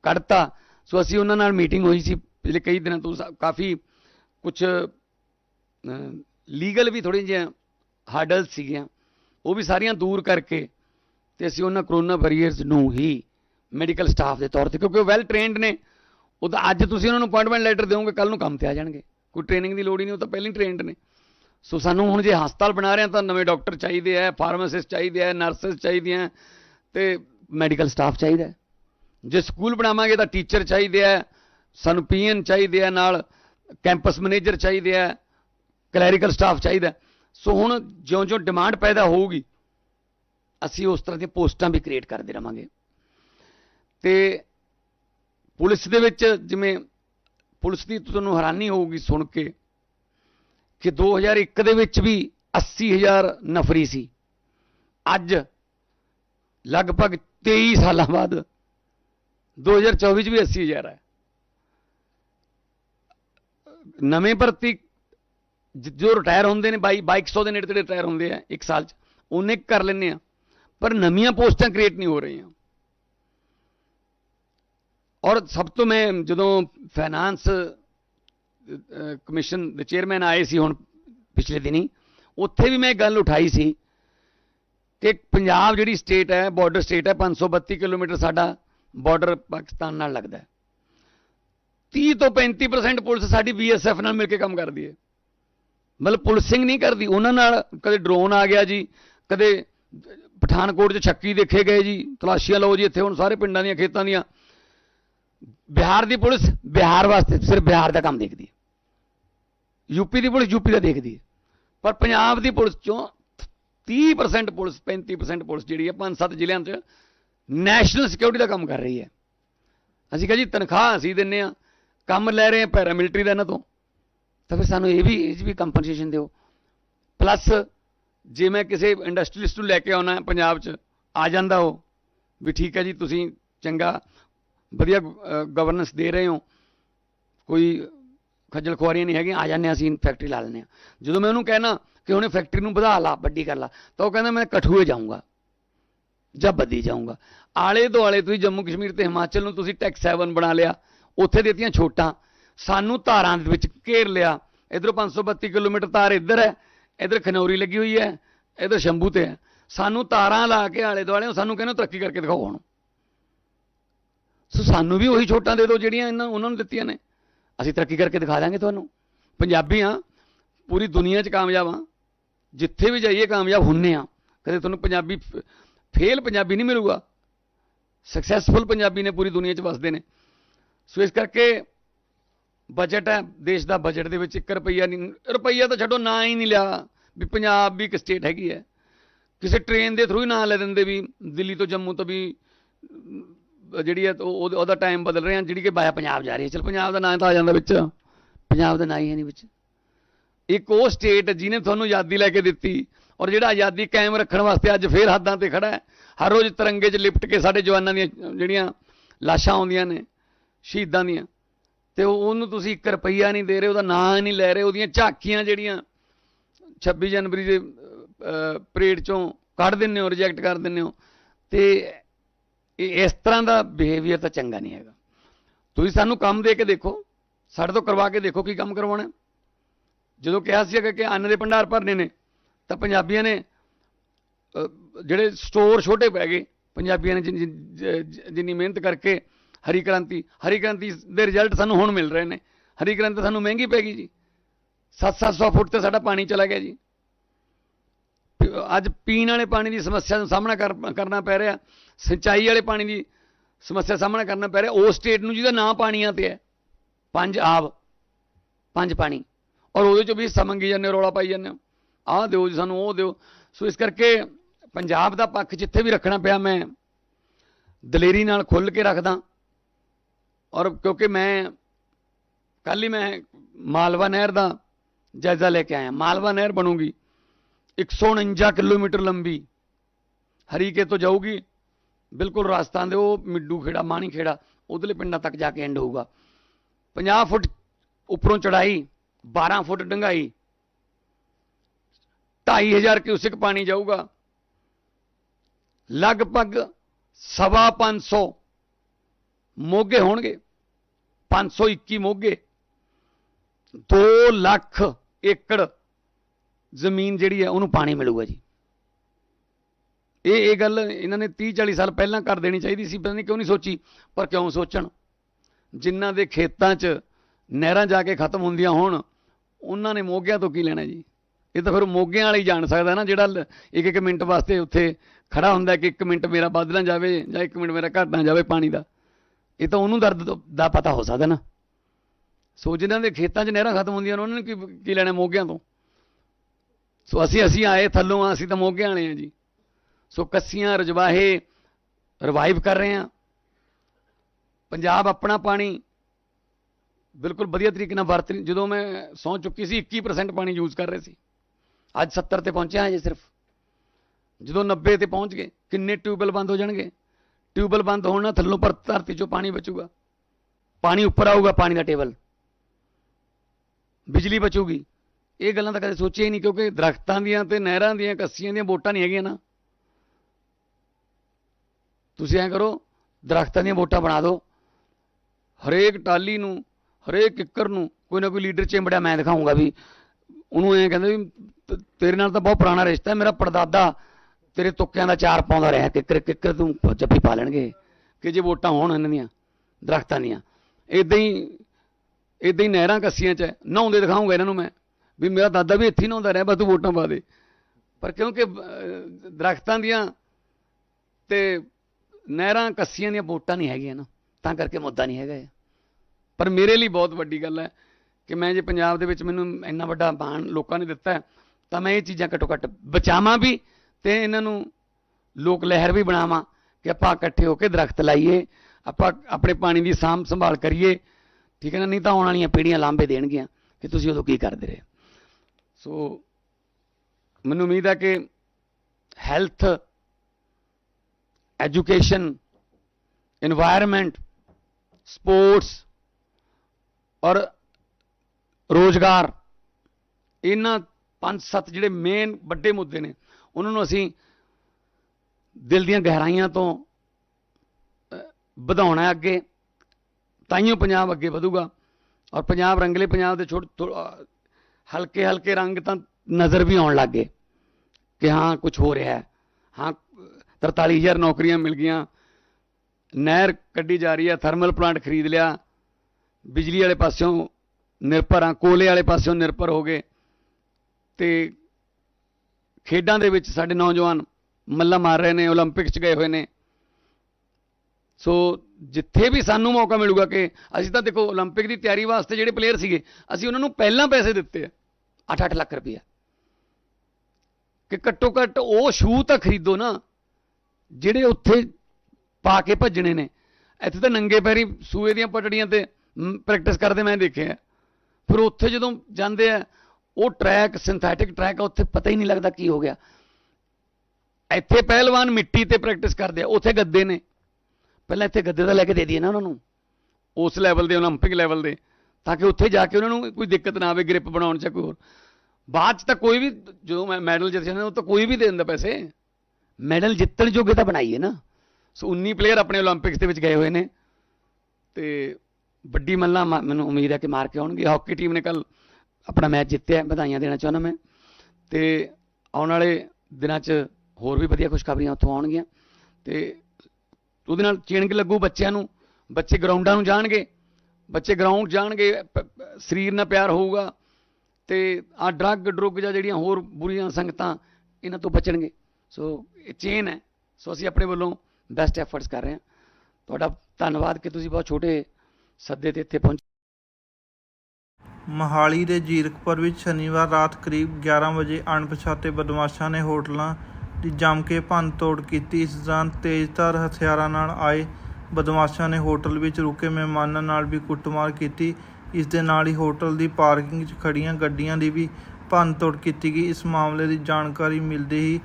ਕੱਢਤਾ। ਸੋ ਅਸੀਂ ਉਹਨਾਂ ਨਾਲ ਮੀਟਿੰਗ ਹੋਈ ਸੀ ਪਿਛਲੇ ਕਈ ਦਿਨਾਂ ਤੋਂ ਕਾਫੀ ਕੁਝ ਲੀਗਲ ਵੀ ਥੋੜ੍ਹੀਆਂ ਜਿਹੀਆਂ ਹਾਰਡਲ ਸੀਗੀਆਂ। ਉਹ ਵੀ ਸਾਰੀਆਂ ਦੂਰ ਕਰਕੇ ਤੇ ਅਸੀਂ ਉਹਨਾਂ ਕਰੋਨਾ ਵਾਰੀਅਰਸ ਨੂੰ ਹੀ ਮੈਡੀਕਲ ਸਟਾਫ ਦੇ ਤੌਰ ਤੇ, ਕਿਉਂਕਿ ਉਹ ਵੈਲ ਟ੍ਰੇਨਡ ਨੇ। ਉਹ ਤਾਂ ਅੱਜ ਤੁਸੀਂ ਉਹਨਾਂ ਨੂੰ ਅਪਾਇੰਟਮੈਂਟ ਲੈਟਰ ਦਿਓਗੇ ਕੱਲ ਨੂੰ ਕੰਮ ਤੇ ਆ ਜਾਣਗੇ। ਕੋਈ ਟ੍ਰੇਨਿੰਗ ਦੀ ਲੋੜ ਹੀ ਨਹੀਂ, ਉਹ ਤਾਂ ਪਹਿਲਾਂ ਹੀ ਟ੍ਰੇਨਡ ਨੇ। ਸੋ ਸਾਨੂੰ ਹੁਣ ਜੇ ਹਸਪਤਾਲ ਬਣਾ ਰਹੇ ਹਾਂ ਤਾਂ ਨਵੇਂ ਡਾਕਟਰ ਚਾਹੀਦੇ ਆ ਫਾਰਮਾਸਿਸਟ ਚਾਹੀਦੇ ਆ ਨਰਸਸ ਚਾਹੀਦੀਆਂ ਤੇ ਮੈਡੀਕਲ ਸਟਾਫ ਚਾਹੀਦਾ ਜੇ ਸਕੂਲ ਬਣਾਵਾਂਗੇ ਤਾਂ ਟੀਚਰ ਚਾਹੀਦੇ ਆ, ਸਾਨੂੰ ਪੀਐਨ ਚਾਹੀਦੇ ਆ ਨਾਲ ਕੈਂਪਸ ਮੈਨੇਜਰ ਚਾਹੀਦੇ ਆ ਕਲੈਰੀਕਲ ਸਟਾਫ ਚਾਹੀਦਾ ਸੋ ਹੁਣ ਜਿਉਂ-ਜਿਉਂ ਡਿਮਾਂਡ ਪੈਦਾ ਹੋਊਗੀ, ਅਸੀਂ ਉਸ ਤਰ੍ਹਾਂ ਦੀਆਂ ਪੋਸਟਾਂ ਵੀ ਕ੍ਰੀਏਟ ਕਰਦੇ ਰਵਾਂਗੇ। ਤੇ ਪੁਲਿਸ ਦੇ ਵਿੱਚ ਜਿਵੇਂ ਪੁਲਿਸ ਦੀ ਤੁਹਾਨੂੰ ਹੈਰਾਨੀ ਹੋਊਗੀ ਸੁਣ ਕੇ ਕਿ 2001 ਦੇ ਵਿੱਚ ਵੀ 80000 ਨਫਰੀ ਸੀ। ਅੱਜ ਲਗਭਗ 23 ਸਾਲਾਂ ਬਾਅਦ 2024 ਚ ਵੀ 80000 ਹੈ। ਨਵੇਂ ਭਰਤੀ ਜੋ ਰਿਟਾਇਰ ਹੁੰਦੇ ਨੇ 22 2200 ਦੇ ਨੇੜੇ ਤੇੜੇ ਰਿਟਾਇਰ ਹੁੰਦੇ ਆ ਇੱਕ ਸਾਲ ਚ, ਉਹਨੇ ਕਰ ਲੈਂਦੇ ਆ। ਪਰ ਨਵੀਆਂ ਪੋਸਟਾਂ ਕ੍ਰੀਏਟ ਨਹੀਂ ਹੋ ਰਹੀਆਂ। ਔਰ ਸਭ ਤੋਂ ਮੈਂ ਜਦੋਂ ਫਾਈਨਾਂਸ ਕਮਿਸ਼ਨ ਦੇ ਚੇਅਰਮੈਨ ਆਏ ਸੀ ਹੁਣ ਪਿਛਲੇ ਦਿਨੀ, ਉੱਥੇ ਵੀ ਮੈਂ ਗੱਲ ਉਠਾਈ ਸੀ ਕਿ ਪੰਜਾਬ ਜਿਹੜੀ ਸਟੇਟ ਹੈ ਬਾਰਡਰ ਸਟੇਟ ਹੈ 532 ਕਿਲੋਮੀਟਰ ਸਾਡਾ ਬਾਰਡਰ ਪਾਕਿਸਤਾਨ ਨਾਲ ਲੱਗਦਾ ਹੈ। 30 ਤੋਂ 35% ਪੁਲਿਸ ਸਾਡੀ ਬੀਐਸਐਫ ਨਾਲ ਮਿਲ ਕੇ ਕੰਮ ਕਰਦੀ ਹੈ। ਮਤਲਬ ਪੁਲਿਸਿੰਗ ਨਹੀਂ ਕਰਦੀ, ਉਹਨਾਂ ਨਾਲ ਕਦੇ ਡਰੋਨ ਆ ਗਿਆ ਜੀ, ਕਦੇ ਪਠਾਨਕੋਟ 'ਚ ਛੱਕੀ ਦੇਖੇ ਗਏ ਜੀ, ਤਲਾਸ਼ੀਆਂ ਲਓ ਜੀ, ਇੱਥੇ ਹੁਣ ਸਾਰੇ ਪਿੰਡਾਂ ਦੀਆਂ, ਖੇਤਾਂ ਦੀਆਂ ਬਿਹਾਰ ਦੀ ਪੁਲਿਸ ਬਿਹਾਰ ਵਾਸਤੇ ਸਿਰਫ ਬਿਹਾਰ ਦਾ ਕੰਮ ਦੇਖਦੀ ਹੈ ਯੂਪੀ ਦੀ ਪੁਲਿਸ ਯੂਪੀ ਦਾ ਦੇਖਦੀ ਹੈ ਪਰ ਪੰਜਾਬ ਦੀ ਪੁਲਿਸ ਚੋਂ 30% ਪੁਲਿਸ 35% ਪੁਲਿਸ ਜਿਹੜੀ ਹੈ ਪੰਜ ਸੱਤ ਜ਼ਿਲ੍ਹਿਆਂ 'ਚ ਨੈਸ਼ਨਲ ਸਿਕਿਉਰਿਟੀ ਦਾ ਕੰਮ ਕਰ ਰਹੀ ਹੈ ਅਸੀਂ ਕਹਾਂ ਜੀ ਤਨਖਾਹ ਅਸੀਂ ਦਿੰਨੇ ਆ ਕੰਮ ਲੈ ਰਹੇ ਆ ਪੈਰਾਮਿਲਟਰੀ ਦਾ ਇਹਨਾਂ ਤੋਂ ਤਾਂ ਫਿਰ ਸਾਨੂੰ ਇਹ ਵੀ ਇਹ 'ਚ ਵੀ ਕੰਪਨਸੇਸ਼ਨ ਦਿਓ ਪਲੱਸ ਜੇ ਮੈਂ ਕਿਸੇ ਇੰਡਸਟਰੀਲਿਸਟ ਨੂੰ ਲੈ ਕੇ ਆਉਣਾ ਪੰਜਾਬ 'ਚ ਆ ਜਾਂਦਾ ਉਹ ਵੀ ਠੀਕ ਹੈ ਜੀ ਤੁਸੀਂ ਚੰਗਾ ਵਧੀਆ ਗਵਰਨੈਂਸ ਦੇ ਰਹੇ ਹੋ। ਕੋਈ ਖੱਜਲ ਖੁਆਰੀਆਂ ਨਹੀਂ ਹੈਗੀਆਂ, ਆ ਜਾਂਦੇ ਹਾਂ ਅਸੀਂ ਫੈਕਟਰੀ ਲਾ ਲੈਂਦੇ ਹਾਂ। ਜਦੋਂ ਮੈਂ ਉਹਨੂੰ ਕਹਿਣਾ ਕਿ ਉਹਨੇ ਫੈਕਟਰੀ ਨੂੰ ਵਧਾ ਲਾ, ਵੱਡੀ ਕਰ ਲਾ, ਤਾਂ ਉਹ ਕਹਿੰਦਾ ਮੈਂ ਕਠੂਏ ਜਾਊਂਗਾ, ਜਾਂ ਬੱਦੀ ਜਾਊਂਗਾ। ਆਲੇ ਦੁਆਲੇ ਤੁਸੀਂ ਜੰਮੂ ਕਸ਼ਮੀਰ ਤੇ ਹਿਮਾਚਲ ਨੂੰ ਤੁਸੀਂ ਟੈਕਸ 7 ਬਣਾ ਲਿਆ, ਉੱਥੇ ਦਿੱਤੀਆਂ ਛੋਟਾਂ। ਸਾਨੂੰ ਧਾਰਾਂ ਦੇ ਵਿੱਚ ਘੇਰ ਲਿਆ। ਇਧਰੋਂ 532 ਕਿਲੋਮੀਟਰ ਤਾਰ ਇੱਧਰ ਹੈ, ਇਧਰ ਖਨੌਰੀ ਲੱਗੀ ਹੋਈ ਹੈ, ਇਧਰ ਸ਼ੰਭੂ ਤੇ ਹੈ। ਸਾਨੂੰ ਤਾਰਾਂ ਲਾ ਕੇ ਆਲੇ ਦੁਆਲੇ ਸਾਨੂੰ ਕਹਿੰਦੇ ਤਰੱਕੀ ਕਰਕੇ ਦਿਖਾਓ ਹੁਣ। ਸੋ ਸਾਨੂੰ ਵੀ ਉਹੀ ਛੋਟਾਂ ਦੇ ਦਿਓ ਜਿਹੜੀਆਂ ਇਹਨਾਂ ਉਹਨਾਂ ਨੂੰ ਦਿੱਤੀਆਂ ਨੇ। ਅਸੀਂ ਤਰੱਕੀ ਕਰਕੇ ਦਿਖਾ ਦਾਂਗੇ ਤੁਹਾਨੂੰ। ਪੰਜਾਬੀ ਆ ਪੂਰੀ ਦੁਨੀਆ 'ਚ ਕਾਮਯਾਬ ਆ ਜਿੱਥੇ ਵੀ ਜਾਈਏ ਕਾਮਯਾਬ ਹੁੰਨੇ ਆ ਕਦੇ ਤੁਹਾਨੂੰ ਪੰਜਾਬੀ ਫੇਲ ਪੰਜਾਬੀ ਨਹੀਂ ਮਿਲੂਗਾ। ਸਕਸੈਸਫੁਲ ਪੰਜਾਬੀ ਨੇ ਪੂਰੀ ਦੁਨੀਆ 'ਚ ਵਸਦੇ ਨੇ। ਸੋ ਇਸ ਕਰਕੇ ਬਜਟ ਹੈ। ਦੇਸ਼ ਦਾ ਬਜਟ ਦੇ ਵਿੱਚ 1 ਰੁਪਈਆ ਨਹੀਂ ਰੁਪਈਆ ਤਾਂ ਛੱਡੋ, ਨਾ ਹੀ ਨਹੀਂ ਲਿਆ। ਵੀ ਪੰਜਾਬ ਵੀ ਇੱਕ ਸਟੇਟ ਹੈਗੀ ਹੈ। ਕਿਸੇ ਟ੍ਰੇਨ ਦੇ ਥਰੂ ਹੀ ਨਾਂ ਲੈ ਦਿੰਦੇ ਵੀ ਦਿੱਲੀ ਤੋਂ ਜੰਮੂ ਤੋਂ ਵੀ ਜਿਹੜੀ ਹੈ, ਉਹ- ਉਹਦਾ- ਟਾਈਮ ਬਦਲ ਰਹੇ ਆ ਜਿਹੜੀ ਕਿ ਬਾਇਆ ਪੰਜਾਬ ਜਾ ਰਹੀ ਹੈ। ਚਲ ਪੰਜਾਬ ਦਾ ਨਾਂ ਤਾਂ ਆ ਜਾਂਦਾ ਵਿੱਚ। ਪੰਜਾਬ ਦਾ ਨਾਂ ਹੀ ਹੈ ਨਹੀਂ ਵਿੱਚ। ਇੱਕ ਉਹ ਸਟੇਟ ਜਿਹਨੇ ਤੁਹਾਨੂੰ ਆਜ਼ਾਦੀ ਲੈ ਕੇ ਦਿੱਤੀ ਔਰ ਜਿਹੜਾ ਆਜ਼ਾਦੀ ਕਾਇਮ ਰੱਖਣ ਵਾਸਤੇ ਅੱਜ ਫੇਰ ਹੱਦਾਂ ਤੇ ਖੜਾ ਹੈ। ਹਰ ਰੋਜ਼ ਤਿਰੰਗੇ 'ਚ ਲਿਪਟ ਕੇ ਸਾਡੇ ਜਵਾਨਾਂ ਦੀਆਂ ਜਿਹੜੀਆਂ ਲਾਸ਼ਾਂ ਆਉਂਦੀਆਂ ਨੇ, ਸ਼ਹੀਦਾਂ ਦੀਆਂ, ਤੇ ਉਹਨੂੰ ਤੁਸੀਂ 1 ਰੁਪਈਆ ਨਹੀਂ ਦੇ ਰਹੇ, ਉਹਦਾ ਨਾਂ ਨਹੀਂ ਲੈ ਰਹੇ, ਉਹਦੀਆਂ ਝਾਕੀਆਂ ਜਿਹੜੀਆਂ 26 ਜਨਵਰੀ ਦੇ ਪਰੇਡ ਚੋਂ ਕੱਢ ਦਿੰਦੇ ਹੋ ਰਿਜੈਕਟ ਕਰ ਦਿੰਦੇ ਹੋ। ਤੇ ਇਹ ਇਸ ਤਰ੍ਹਾਂ ਦਾ ਬਿਹੇਵੀਅਰ ਤਾਂ ਚੰਗਾ ਨਹੀਂ ਹੈਗਾ। ਤੁਸੀਂ ਸਾਨੂੰ ਕੰਮ ਦੇ ਕੇ ਦੇਖੋ, ਸਾਡੇ ਤੋਂ ਕਰਵਾ ਕੇ ਦੇਖੋ ਕੀ ਕੰਮ ਕਰਵਾਉਣਾ। ਜਦੋਂ ਕਿਹਾ ਸੀ ਕਿ ਅੰਨ ਦੇ ਭੰਡਾਰ ਭਰਨੇ ਨੇ, ਤਾਂ ਪੰਜਾਬੀਆਂ ਨੇ ਜਿਹੜੇ ਸਟੋਰ ਛੋਟੇ ਪੈ ਗਏ, ਪੰਜਾਬੀਆਂ ਨੇ ਜਿੰਨ- ਜਿੰਨੀ ਮਿਹਨਤ ਕਰਕੇ ਹਰੀ ਕ੍ਰਾਂਤੀ ਹਰੀ ਕ੍ਰਾਂਤੀ ਦੇ ਰਿਜ਼ਲਟ ਸਾਨੂੰ ਹੁਣ ਮਿਲ ਰਹੇ ਨੇ। ਹਰੀ ਕ੍ਰਾਂਤੀ ਸਾਨੂੰ ਮਹਿੰਗੀ ਪੈ ਗਈ ਜੀ। 7-700 ਫੁੱਟ ਤੇ ਸਾਡਾ ਪਾਣੀ ਚਲਾ ਗਿਆ ਜੀ। ਅੱਜ ਪੀਣ ਵਾਲੇ ਪਾਣੀ ਦੀ ਸਮੱਸਿਆ ਨੂੰ ਸਾਹਮਣਾ ਕਰ- ਕਰਨਾ ਪੈ ਰਿਹਾ। ਸਿੰਚਾਈ ਵਾਲੇ ਪਾਣੀ ਦੀ ਸਮੱਸਿਆ ਸਾਹਮਣਾ ਕਰਨਾ ਪੈ ਰਿਹਾ। ਉਸ ਸਟੇਟ ਨੂੰ ਜਿਹਦਾ ਨਾਂ ਪਾਣੀਆਂ ਤੇ ਹੈ ਪੰਜ ਆਬ ਪੰਜ ਪਾਣੀ। ਔਰ ਉਹਦੇ ਚੋਂ ਵੀ ਹਿੱਸਾ ਮੰਗੀ ਜਾਂਦੇ ਹੋ, ਰੌਲਾ ਪਾਈ ਜਾਂਦੇ ਹੋ। ਆਹ ਦਿਓ ਜੀ ਸਾਨੂੰ ਉਹ ਦਿਓ। ਸੋ ਇਸ ਕਰਕੇ ਪੰਜਾਬ ਦਾ ਪੱਖ ਜਿੱਥੇ ਵੀ ਰੱਖਣਾ ਪਿਆ ਮੈਂ ਦਲੇਰੀ ਨਾਲ ਖੁੱਲ ਕੇ ਰੱਖਦਾ। ਔਰ ਕਿਉਂਕਿ ਮੈਂ ਕੱਲ ਹੀ ਮੈਂ ਮਾਲਵਾ ਨਹਿਰ ਦਾ ਜਾਇਜ਼ਾ ਲੈ ਕੇ ਆਇਆ। ਮਾਲਵਾ ਨਹਿਰ ਬਣੂਗੀ। 149 ਕਿਲੋਮੀਟਰ ਲੰਬੀ। ਹਰੀਕੇ ਤੋਂ ਜਾਊਗੀ। ਬਿਲਕੁਲ ਰਾਜਸਥਾਨ ਦੇ ਉਹ ਮਿੱਡੂ ਖੇੜਾ, ਮਾਣੀ ਖੇੜਾ, ਉਧਰਲੇ ਪਿੰਡਾਂ ਤੱਕ ਜਾ ਕੇ ਐਂਡ ਹੋਊਗਾ। 50 ਫੁੱਟ ਉੱਪਰੋਂ ਚੜਾਈ 12 ਫੁੱਟ ਡੰਗਾਈ 2500 ਕਿਊਸਿਕ ਪਾਣੀ ਜਾਊਗਾ। ਲਗਭਗ ਸਵਾ 500 ਮੋਗੇ ਹੋਣਗੇ 521 ਮੋਗੇ 2 ਲੱਖ ਏਕੜ ਜ਼ਮੀਨ ਜਿਹੜੀ ਹੈ ਉਹਨੂੰ ਪਾਣੀ ਮਿਲੂਗਾ ਜੀ। ਇਹ ਇਹ ਗੱਲ ਇਹਨਾਂ ਨੇ 30 40 ਸਾਲ ਪਹਿਲਾਂ ਕਰ ਦੇਣੀ ਚਾਹੀਦੀ ਸੀ, ਪਤਾ ਨਹੀਂ ਕਿਉਂ ਨਹੀਂ ਸੋਚੀ, ਪਰ ਕਿਉਂ ਸੋਚਣ? ਜਿਨ੍ਹਾਂ ਦੇ ਖੇਤਾਂ 'ਚ ਨਹਿਰਾਂ ਜਾ ਕੇ ਖਤਮ ਹੁੰਦੀਆਂ ਹੋਣ, ਉਹਨਾਂ ਨੇ ਮੋਗਿਆਂ ਤੋਂ ਕੀ ਲੈਣਾ ਜੀ? ਇਹ ਤਾਂ ਫਿਰ ਮੋਗਿਆਂ ਵਾਲਾ ਹੀ ਜਾਣ ਸਕਦਾ ਨਾ, ਜਿਹੜਾ ਲ- ਇੱਕ ਇੱਕ ਮਿੰਟ ਵਾਸਤੇ ਉੱਥੇ ਖੜਾ ਹੁੰਦਾ ਕਿ ਇੱਕ ਮਿੰਟ ਮੇਰਾ ਵੱਧ ਨਾ ਜਾਵੇ ਜਾਂ ਇੱਕ ਮਿੰਟ ਮੇਰਾ ਘਟ ਨਾ ਜਾਵੇ ਪਾਣੀ ਦਾ। ਇਹ ਤਾਂ ਉਹਨੂੰ ਦਰਦ ਦਾ ਪਤਾ ਹੋ ਸਕਦਾ ਨਾ। ਸੋ ਜਿਨ੍ਹਾਂ ਦੇ ਖੇਤਾਂ 'ਚ ਨਹਿਰਾਂ ਖਤਮ ਹੁੰਦੀਆਂ ਨੇ, ਉਹਨਾਂ ਨੇ ਕੀ ਕੀ ਲੈਣਾ ਮੋਗਿਆਂ ਤੋਂ? ਸੋ ਅਸੀਂ ਅਸੀਂ ਆਏ ਥੱਲੋਂ ਆ ਅਸੀਂ ਤਾਂ ਮੋਗਿਆਂ ਵਾਲੇ ਆ ਜੀ। ਸੋ ਕੱਸੀਆਂ ਰਜਵਾਹੇ ਰਿਵਾਈਵ ਕਰ ਰਹੇ ਆ ਪੰਜਾਬ ਆਪਣਾ ਪਾਣੀ ਬਿਲਕੁਲ ਵਧੀਆ ਤਰੀਕੇ ਨਾਲ ਵਰਤ ਜਦੋਂ ਮੈਂ ਸੌਂ ਚੁੱਕੀ ਸੀ 21% ਪਾਣੀ ਯੂਜ਼ ਕਰ ਰਹੇ ਸੀ। ਅੱਜ 70 ਤੇ ਪਹੁੰਚਿਆ ਜੇ ਸਿਰਫ। ਜਦੋਂ 90 ਤੇ ਪਹੁੰਚ ਗਏ, ਕਿੰਨੇ ਟਿਊਬਵੈਲ ਬੰਦ ਹੋ ਜਾਣਗੇ? ਟਿਊਬਵੈਲ ਬੰਦ ਹੋਣ ਨਾਲ ਥੱਲੋਂ ਪਰ ਧਰਤੀ 'ਚੋਂ ਪਾਣੀ ਬਚੂਗਾ। ਪਾਣੀ ਉੱਪਰ ਆਊਗਾ, ਪਾਣੀ ਦਾ ਟੇਬਲ। ਬਿਜਲੀ ਬਚੂਗੀ। ਇਹ ਗੱਲਾਂ ਤਾਂ ਕਦੇ ਸੋਚਿਆ ਹੀ ਨਹੀਂ, ਕਿਉਂਕਿ ਦਰਖਤਾਂ ਦੀਆਂ ਤੇ ਨਹਿਰਾਂ ਦੀਆਂ, ਕੱਸੀਆਂ ਦੀਆਂ ਵੋਟਾਂ ਨਹੀਂ ਹੈਗੀਆਂ ਨਾ। ਤੁਸੀਂ ਐਂ ਕਰੋ ਦਰਖਤਾਂ ਦੀਆਂ ਵੋਟਾਂ ਬਣਾ ਦਿਓ। ਹਰੇਕ ਟਾਲੀ ਨੂੰ ਹਰੇਕ ਕਿੱਕਰ ਨੂੰ ਕੋਈ ਨਾ ਕੋਈ ਲੀਡਰ ਚਿੰਬੜਿਆ ਮੈਂ ਦਿਖਾਉਂਗਾ ਵੀ ਉਹਨੂੰ ਐਂ ਕਹਿੰਦੇ ਵੀ ਤੇਰੇ ਨਾਲ ਤਾਂ ਬਹੁਤ ਪੁਰਾਣਾ ਰਿਸ਼ਤਾ ਹੈ ਮੇਰਾ ਪੜਦਾਦਾ ਤੇਰੇ ਤੁੱਕਿਆਂ ਦਾ ਚਾਰ ਪਾਉਂਦਾ ਰਿਹਾ ਕਿੱਕਰ ਕਿੱਕਰ ਤੂੰ ਜੱਫੀ ਪਾ ਲੈਣਗੇ ਕਿ ਜੇ ਵੋਟਾਂ ਹੋਣ ਇਹਨਾਂ ਦੀਆਂ ਦਰਖਤਾਂ ਦੀਆਂ। ਇਦਾਂ ਹੀ ਇਦਾਂ ਹੀ ਨਹਿਰਾਂ ਕੱਸੀਆਂ 'ਚ ਨਹਾਉਂਦੇ ਦਿਖਾਉਂਗਾ ਇਹਨਾਂ ਨੂੰ ਮੈਂ ਵੀ ਮੇਰਾ ਦਾਦਾ ਵੀ ਇੱਥੇ ਨਹਾਉਂਦਾ ਰਿਹਾ ਬਸ ਤੂੰ ਵੋਟਾਂ ਪਾ ਦੇ। ਪਰ ਕਿਉਂਕਿ ਅਹ, ਦਰਖਤਾਂ ਦੀਆਂ ਤੇ ਨਹਿਰਾਂ ਕੱਸੀਆਂ ਦੀਆਂ ਵੋਟਾਂ ਨਹੀਂ ਹੈਗੀਆਂ ਨਾ, ਤਾਂ ਕਰਕੇ ਮੁੱਦਾ ਨਹੀਂ ਹੈਗਾ ਇਹ। ਪਰ ਮੇਰੇ ਲਈ ਬਹੁਤ ਵੱਡੀ ਗੱਲ ਹੈ ਕਿ ਮੈਂ ਜੇ ਪੰਜਾਬ ਦੇ ਵਿੱਚ ਮੈਨੂੰ ਇੰਨਾ ਵੱਡਾ ਮਾਣ ਲੋਕਾਂ ਨੇ ਦਿੱਤਾ ਤਾਂ ਮੈਂ ਇਹ ਚੀਜ਼ਾਂ ਘੱਟੋ ਘੱਟ ਬਚਾਵਾਂ ਵੀ ਤੇ ਇਹਨਾਂ ਨੂੰ ਲੋਕ ਲਹਿਰ ਵੀ ਬਣਾਵਾਂ ਕਿ ਆਪਾਂ ਇਕੱਠੇ ਹੋ ਕੇ ਦਰਖਤ ਲਾਈਏ, ਆਪਾਂ ਆਪਣੇ ਪਾਣੀ ਦੀ ਸਾਂਭ ਸੰਭਾਲ ਕਰੀਏ, ਠੀਕ ਹੈ ਨਾ? ਨਹੀਂ ਤਾਂ ਆਉਣ ਵਾਲੀਆਂ ਪੀੜ੍ਹੀਆਂ ਲਾਂਭੇ ਦੇਣਗੀਆਂ ਕਿ ਤੁਸੀਂ ਉਦੋਂ ਕੀ ਕਰਦੇ ਰਹੇ। ਸੋ ਮੈਨੂੰ ਉਮੀਦ ਹੈ ਕਿ ਹੈਲਥ ਐਜੂਕੇਸ਼ਨ environment, ਸਪੋਰਟਸ ਔਰ ਰੋਜ਼ਗਾਰ ਇਹਨਾਂ ਪੰਜ ਸੱਤ ਜਿਹੜੇ ਮੇਨ ਵੱਡੇ ਮੁੱਦੇ ਨੇ ਉਹਨਾਂ ਨੂੰ ਅਸੀਂ ਦਿਲ ਦੀਆਂ ਗਹਿਰਾਈਆਂ ਤੋਂ ਵਧਾਉਣਾ ਅੱਗੇ ਤਾਂ ਤਾਈਓ ਪੰਜਾਬ ਅੱਗੇ ਵਧੂਗਾ ਔਰ ਪੰਜਾਬ ਰੰਗਲੇ ਪੰਜਾਬ ਦੇ ਛੋਟ ਹਲਕੇ ਹਲਕੇ ਰੰਗ ਤਾਂ ਨਜ਼ਰ ਵੀ ਆਉਣ ਲੱਗੇ ਕਿ ਹਾਂ ਕੁਝ ਹੋ ਰਿਹਾ ਹੈ ਹਾਂ 43000 ਨੌਕਰੀਆਂ ਮਿਲ ਗਈਆਂ ਨਹਿਰ ਕੱਢੀ ਜਾ ਰਹੀ ਹੈ ਥਰਮਲ ਪਲਾਂਟ ਖਰੀਦ ਲਿਆ ਬਿਜਲੀ ਵਾਲੇ ਪਾਸਿਓਂ ਨਿਰਭਰ ਆ ਕੋਲੇ ਵਾਲੇ ਪਾਸਿਓਂ ਨਿਰਭਰ ਹੋ ਗਏ ਤੇ ਖੇਡਾਂ ਦੇ ਵਿੱਚ ਸਾਡੇ ਨੌਜਵਾਨ ਮੱਲਾ ਮਾਰ ਰਹੇ ਨੇ 올림픽 'ਚ ਗਏ ਹੋਏ ਨੇ ਸੋ ਜਿੱਥੇ ਵੀ ਸਾਨੂੰ ਮੌਕਾ ਮਿਲੂਗਾ ਕਿ ਅਸੀਂ ਤਾਂ ਦੇਖੋ 올림픽 ਦੀ ਤਿਆਰੀ ਵਾਸਤੇ ਜਿਹੜੇ ਪਲੇਅਰ ਸੀਗੇ ਅਸੀਂ ਉਹਨਾਂ ਨੂੰ ਪਹਿਲਾਂ ਪੈਸੇ ਦਿੱਤੇ ਆ 8-8 ਲੱਖ ਰੁਪਇਆ ਕਿ ਘੱਟੋ ਘੱਟ ਉਹ ਸ਼ੂ ਤਾਂ ਖਰੀਦੋ ਨਾ ਜਿਹੜੇ ਉੱਥੇ ਪਾ ਕੇ ਭੱਜਣੇ ਨੇ ਇੱਥੇ ਤਾਂ ਨੰਗੇ ਪੈਰੀ ਸੂਏ ਦੀਆਂ ਪਟੜੀਆਂ ਤੇ ਪ੍ਰੈਕਟਿਸ ਕਰਦੇ ਮੈਂ ਦੇਖਿਆ ਫਿਰ ਉੱਥੇ ਜਦੋਂ ਜਾਂਦੇ ਆ ਉਹ ਟਰੈਕ ਸਿੰਥੈਟਿਕ ਟਰੈਕ ਆ ਉੱਥੇ ਪਤਾ ਹੀ ਨਹੀਂ ਲੱਗਦਾ ਕੀ ਹੋ ਗਿਆ ਇੱਥੇ ਪਹਿਲਵਾਨ ਮਿੱਟੀ ਤੇ ਪ੍ਰੈਕਟਿਸ ਕਰਦੇ ਆ ਉੱਥੇ ਗੱਦੇ ਨੇ ਪਹਿਲਾਂ ਇੱਥੇ ਗੱਦੇ ਦਾ ਲੈ ਕੇ ਦੇ ਦਈਏ ਨਾ ਉਹਨਾਂ ਨੂੰ ਉਸ ਲੈਵਲ ਦੇ 올림픽 ਲੈਵਲ ਦੇ ਤਾਂ ਕਿ ਉੱਥੇ ਜਾ ਕੇ ਉਹਨਾਂ ਨੂੰ ਕੋਈ ਦਿੱਕਤ ਨਾ ਆਵੇ ਗ੍ਰਿਪ ਬਣਾਉਣ 'ਚ ਕੋਈ ਹੋਰ ਬਾਅਦ 'ਚ ਤਾਂ ਕੋਈ ਵੀ ਜਦੋਂ ਮੈਂ ਮੈਡਲ ਜਿੱਤ ਜਾਂਦਾ ਉਹ ਤਾਂ ਕੋਈ ਵੀ ਦੇ ਦਿੰਦਾ ਪੈਸੇ ਮੈਡਲ ਜਿੱਤਣ ਜੋਗੇ ਤਾਂ ਬਣਾਈਏ ਨਾ। ਸੋ 19 ਪਲੇਅਰ ਆਪਣੇ 올림픽ਸ ਦੇ ਵਿੱਚ ਗਏ ਹੋਏ ਨੇ। ਤੇ ਵੱਡੀ ਮੱਲਾ ਮੈਨੂੰ ਉਮੀਦ ਹੈ ਕਿ ਮਾਰ ਕੇ ਆਉਣਗੇ। ਹਾਕੀ ਟੀਮ ਨੇ ਕੱਲ ਆਪਣਾ ਮੈਚ ਜਿੱਤਿਆ, ਵਧਾਈਆਂ ਦੇਣਾ ਚਾਹੁੰਦਾ ਮੈਂ। ਤੇ ਆਉਣ ਵਾਲੇ ਦਿਨਾਂ 'ਚ ਹੋਰ ਵੀ ਵਧੀਆ ਖੁਸ਼ਖਬਰੀਆਂ ਉੱਥੋਂ ਆਉਣਗੀਆਂ। ਤੇ ਉਹਦੇ ਨਾਲ ਚੇਨਕ ਲੱਗੂ ਬੱਚਿਆਂ ਨੂੰ। ਬੱਚੇ ਗਰਾਊਂਡਾਂ ਨੂੰ ਜਾਣਗੇ। ਬੱਚੇ ਗਰਾਊਂਡ ਜਾਣਗੇ। ਸਰੀਰ ਨਾਲ ਪਿਆਰ ਹੋਊਗਾ। ਤੇ ਆ ਡਰੱਗ ਡਰੁੱਗ ਜਾਂ ਜਿਹੜੀਆਂ ਹੋਰ ਬੁਰੀਆਂ ਸੰਗਤਾਂ, ਇਹਨਾਂ ਤੋਂ ਬਚਣਗੇ। ਸੋ ਇਹ ਚੇਨ ਹੈ। ਸੋ ਅਸੀਂ ਆਪਣੇ ਵੱਲੋਂ ਬੈਸਟ ਐਫਰਟਸ ਕਰ ਰਹੇ ਹਾਂ। ਤੁਹਾਡਾ ਧੰਨਵਾਦ ਕਿ ਤੁਸੀਂ ਬਹੁਤ ਛੋਟੇ ਸੱਦੇ ਤੇ ਇੱਥੇ ਪਹੁੰਚੇ। ਮਹਾਲੀ ਦੇ ਜੀਰਕਪੁਰ ਵਿੱਚ ਸ਼ਨੀਵਾਰ ਰਾਤ ਕਰੀਬ 11 ਵਜੇ ਅਣਪਛਾਤੇ ਬਦਮਾਸ਼ਾਂ ਨੇ ਹੋਟਲਾਂ ਦੀ ਜੰਮ ਕੇ ਭੰਨਤੋੜ ਕੀਤੀ। ਇਸ ਦੌਰਾਨ ਤੇਜ਼ਧਾਰ ਹਥਿਆਰਾਂ ਨਾਲ ਆਏ ਬਦਮਾਸ਼ਾਂ ਨੇ ਹੋਟਲ ਵਿੱਚ ਰੁਕੇ ਮਹਿਮਾਨਾਂ ਨਾਲ ਵੀ ਕੁੱਟਮਾਰ ਕੀਤੀ। ਇਸ ਦੇ ਨਾਲ ਹੀ ਹੋਟਲ ਦੀ ਪਾਰਕਿੰਗ 'ਚ ਖੜੀਆਂ ਗੱਡੀਆਂ ਦੀ ਵੀ ਭੰਨਤੋੜ ਕੀਤੀ ਗਈ। ਇਸ ਮਾਮਲੇ ਦੀ ਜਾਣਕਾਰੀ ਮਿਲਦੇ ਹੀ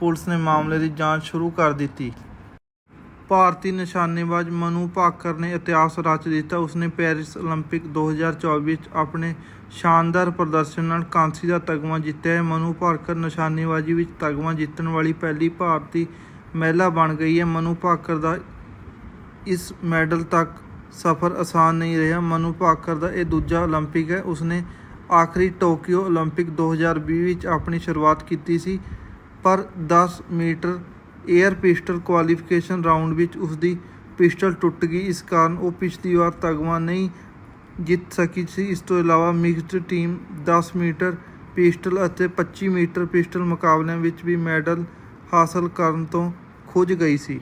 ਪੁਲਿਸ ਨੇ ਮਾਮਲੇ ਦੀ ਜਾਂਚ ਸ਼ੁਰੂ ਕਰ ਦਿੱਤੀ ਭਾਰਤੀ ਨਿਸ਼ਾਨੇਬਾਜ਼ ਮਨੂ ਭਾਕਰ ਨੇ ਇਤਿਹਾਸ ਰਚ ਦਿੱਤਾ ਉਸਨੇ ਪੈਰਿਸ 올림픽 2024 ਵਿੱਚ ਆਪਣੇ ਸ਼ਾਨਦਾਰ ਪ੍ਰਦਰਸ਼ਨ ਨਾਲ ਕਾਂਸੀ ਦਾ ਤਗਮਾ ਜਿੱਤਿਆ ਹੈ ਮਨੂ ਭਾਕਰ ਨਿਸ਼ਾਨੇਬਾਜ਼ੀ ਵਿੱਚ ਤਗਮਾ ਜਿੱਤਣ ਵਾਲੀ ਪਹਿਲੀ ਭਾਰਤੀ ਮਹਿਲਾ ਬਣ ਗਈ ਹੈ ਮਨੂ ਭਾਕਰ ਦਾ ਇਸ ਮੈਡਲ ਤੱਕ ਸਫ਼ਰ ਆਸਾਨ ਨਹੀਂ ਰਿਹਾ ਮਨੂ ਭਾਕਰ ਦਾ ਇਹ ਦੂਜਾ 올림픽 ਹੈ ਉਸਨੇ ਆਖਰੀ ਟੋਕੀਓ 올림픽 2020 ਵਿੱਚ ਆਪਣੀ ਸ਼ੁਰੂਆਤ ਕੀਤੀ ਸੀ ਪਰ 10 meter air pistol qualification round ਵਿੱਚ ਉਸਦੀ ਪਿਸਟਲ ਟੁੱਟ ਗਈ। ਇਸ ਕਾਰਨ ਉਹ ਪਿਛਲੀ ਵਾਰ ਤਗਮਾ ਨਹੀਂ ਜਿੱਤ ਸਕੀ ਸੀ। ਇਸ ਤੋਂ ਇਲਾਵਾ ਮਿਕਸਡ ਟੀਮ 10 ਮੀਟਰ ਪਿਸਟਲ ਅਤੇ 25 ਮੀਟਰ ਪਿਸਟਲ ਮੁਕਾਬਲਿਆਂ ਵਿੱਚ ਵੀ ਮੈਡਲ ਹਾਸਲ ਕਰਨ ਤੋਂ ਖੁੱਜ ਗਈ ਸੀ।